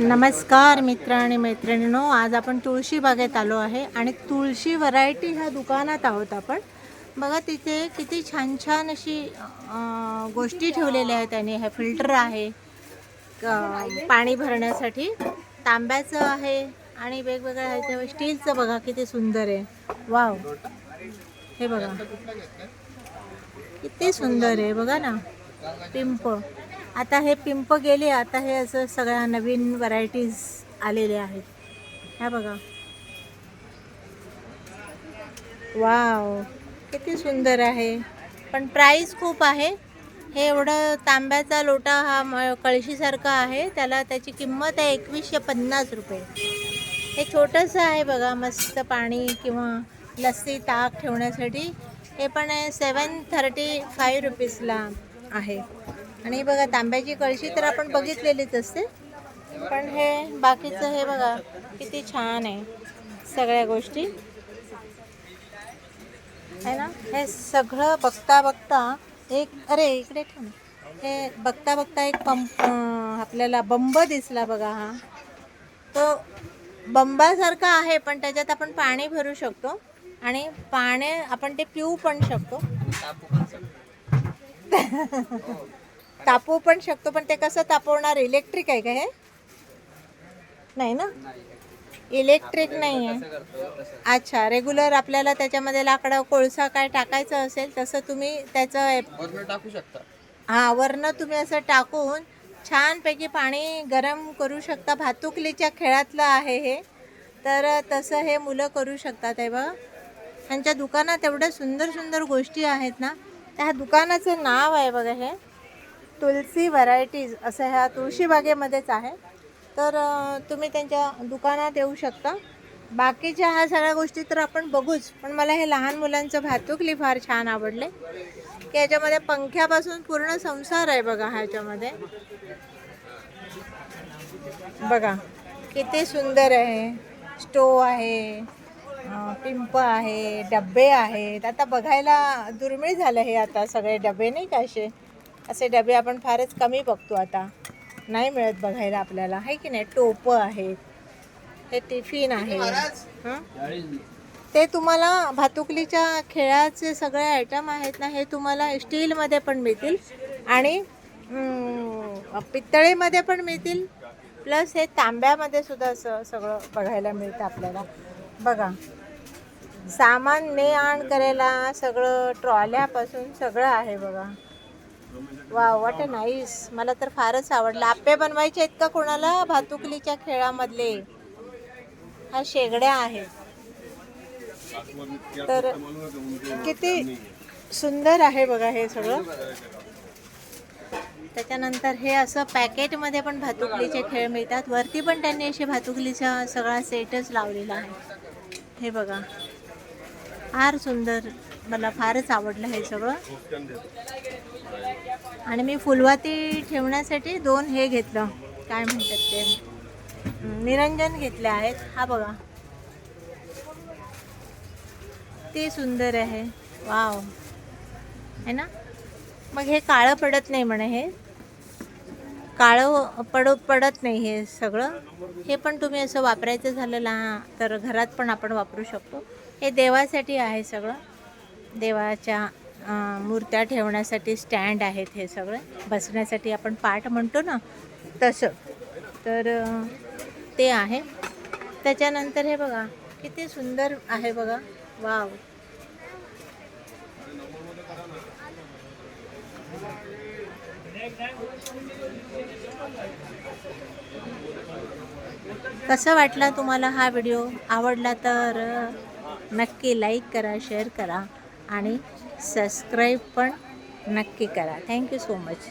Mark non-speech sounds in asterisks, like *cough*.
नमस्कार मित्र आणि मैत्रिणींनो आज आपण तुळशी बागेत आलो आहे आणि तुळशी व्हरायटी ह्या दुकानात आहोत आपण. बघा तिथे किती छान छान अशी गोष्टी ठेवलेल्या आहेत त्यांनी. हे फिल्टर आहे पाणी भरण्यासाठी. तांब्याचं आहे आणि वेगवेगळ्या ह्याच्या स्टीलचं बघा किती सुंदर आहे. वाव. हे बघा. किती सुंदर आहे बघा ना. पिंप. आता हे पिंप गेले आता हे असं सगळ्या नवीन व्हरायटीज आलेल्या आहेत. ह्या बघा. वाव किती सुंदर आहे. पण प्राईस खूप आहे. हे एवढं तांब्याचा लोटा हा म- कळशीसारखा आहे. त्याला त्याची किंमत आहे एकवीसशे पन्नास रुपये. हे छोटंसं आहे बघा मस्त पाणी किंवा लस्सी ताक ठेवण्यासाठी. हे पण आहे सेवन थर्टी फाईव्ह रुपीजला आहे. आणि बघा तांब्याची कळशी तर आपण बघितलेलीच असते. पण हे बाकीचं हे बघा किती छान आहे सगळ्या गोष्टी. आहे ना? हे सगळं बघता बघता एक अरे इकडे ठेव. हे बघता बघता एक पंप आपल्याला बंब दिसला बघा हा. तो बंबासारखा आहे पण त्याच्यात आपण पाणी भरू शकतो. आणि पाणी आपण ते पिऊ पण शकतो. *laughs* तापवू पण शकतो पण ते कसं तापवणार? इलेक्ट्रिक आहे का हे? नाही ना? इलेक्ट्रिक नाही आहे अच्छा रेग्युलर आपल्याला त्याच्यामध्ये लाकडं कोळसा काय टाकायचं असेल तसं तुम्ही त्याचं टाकू शकता. हां वरनं तुम्ही असं टाकून छानपैकी पाणी गरम करू शकता. भातुकलीच्या खेळातलं आहे हे. तर तसं हे मुलं करू शकतात हे बघा. त्यांच्या दुकानात एवढ्या सुंदर सुंदर गोष्टी आहेत ना त्या दुकानाचं नाव आहे बघा हे. तुलसी व्हरायटीज असं ह्या तुळशीबागेमध्येच आहे. तर तुम्ही त्यांच्या दुकानात येऊ शकता. बाकीच्या ह्या सगळ्या गोष्टी तर आपण बघूच पण मला हे लहान मुलांचं भातुकली फार छान आवडले. की याच्यामध्ये पंख्यापासून पूर्ण संसार आहे बघा ह्याच्यामध्ये बघा किती सुंदर आहे. स्टोव आहे पिंप आहे डबे आहेत. आता बघायला दुर्मिळ झालं हे आता सगळे डबे नाही का असे? असे डबे आपण फारच कमी बघतो आता. नाही मिळत बघायला आपल्याला. आहे की नाही? टोपं आहेत. हे टिफिन आहे हं? ते तुम्हाला भातुकलीच्या खेळाचे सगळे आयटम आहेत ना हे तुम्हाला स्टीलमध्ये पण मिळतील. आणि पितळेमध्ये पण मिळतील. प्लस हे तांब्यामध्ये सुद्धा असं सगळं बघायला मिळतं आपल्याला. बघा. सामान ने आण करायला सगळं ट्रॉल्यापासून सगळं आहे बघा. वा वाट नाईस मला तर फारच आवडलं. आप्पे बनवायचे आहेत का कोणाला? भातुकलीच्या खेळामधले. हा शेगड्या आहेत. तर किती सुंदर आहे बघा हे सगळं. त्याच्यानंतर हे असं पॅकेटमध्ये पण भातुकलीचे खेळ मिळतात. वरती पण त्यांनी असे भातुकलीचा सगळा सेटच लावलेला आहे. हे बघा. फार सुंदर. मला फारच आवडलं हे सगळं. आणि मी फुलवाती ठेवण्यासाठी दोन हे घेतलं. काय म्हणतात ते? निरंजन घेतले आहेत. हा बघा. ते सुंदर आहे. वाव. है ना? मग हे काळं पडत नाही म्हणे हे. काळं पड पडत नाही हे सगळं. हे पण तुम्ही असं वापरायचं झालं ला तर घरात पण आपण वापरू शकतो. हे देवासाठी आहे सगळं. देवाच्या मूर्त्या ठेवण्यासाठी स्टँड आहेत हे सगळं. बसण्यासाठी आपण पाठ म्हणतो ना तसं. तर ते आहे. त्याच्यानंतर हे बघा किती सुंदर आहे बघा. वाव. कसं वाटला तुम्हाला हा व्हिडिओ? आवडला तर नक्की लाईक करा शेअर करा. आणि सबस्क्राईब पण नक्की करा. Thank you so much